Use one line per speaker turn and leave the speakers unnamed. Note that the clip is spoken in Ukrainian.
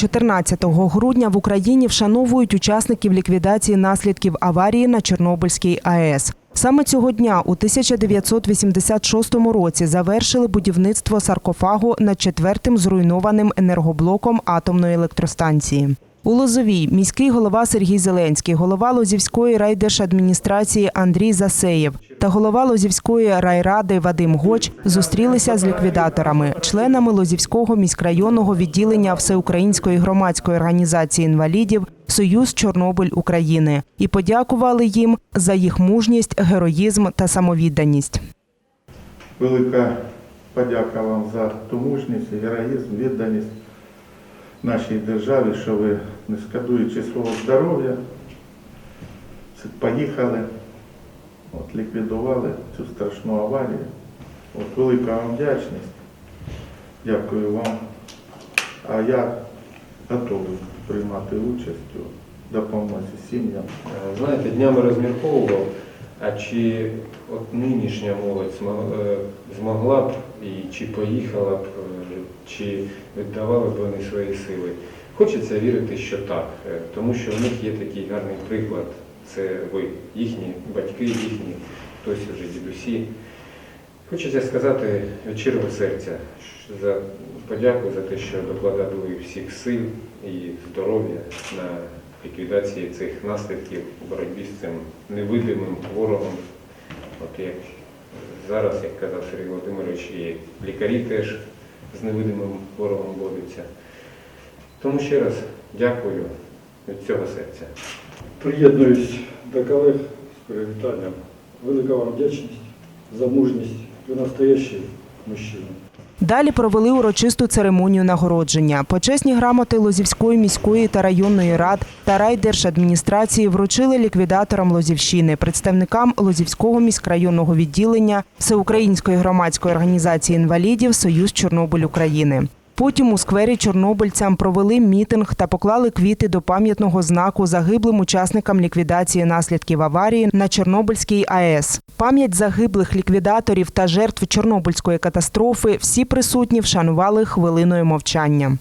14 грудня в Україні вшановують учасників ліквідації наслідків аварії на Чорнобильській АЕС. Саме цього дня у 1986 році завершили будівництво саркофагу над четвертим зруйнованим енергоблоком атомної електростанції. У Лозовій міський голова Сергій Зеленський, голова Лозівської райдержадміністрації Андрій Засеєв та голова Лозівської райради Вадим Гоч зустрілися з ліквідаторами, членами Лозівського міськрайонного відділення Всеукраїнської громадської організації інвалідів Союз Чорнобиль України і подякували їм за їх мужність, героїзм та самовідданість.
Велика подяка вам за ту мужність, героїзм, відданість нашій державі, що ви, не шкодуючи свого здоров'я, поїхали, от, ліквідували цю страшну аварію. От, велика вам вдячність. Дякую вам. А я готовий приймати участь у допомозі сім'ям.
Знаєте, днями розмірковував, а чи от нинішня молодь е, змогла б і чи поїхала б, е, чи віддавали б вони свої сили. Хочеться вірити, що так, е, тому що в них є такий гарний приклад. Це ви, їхні батьки, їхні, хтось уже дідусі. Хочеться сказати від щирого серця за подяку за те, що докладали всіх сил і здоров'я на ліквідації цих наслідків у боротьбі з цим невидимим ворогом. От як зараз, як казав Сергій Володимирович, і лікарі теж з невидимим ворогом борються. Тому ще раз дякую від цього серця.
Приєднуюсь до колег з привітанням. Велика вам вдячність за мужність. Ви настоящий мужчина.
Далі провели урочисту церемонію нагородження. Почесні грамоти Лозівської міської та районної рад та райдержадміністрації вручили ліквідаторам Лозівщини, представникам Лозівського міськрайонного відділення Всеукраїнської громадської організації інвалідів Союз Чорнобиль України. Потім у сквері чорнобильцям провели мітинг та поклали квіти до пам'ятного знаку загиблим учасникам ліквідації наслідків аварії на Чорнобильській АЕС. Пам'ять загиблих ліквідаторів та жертв Чорнобильської катастрофи всі присутні вшанували хвилиною мовчання.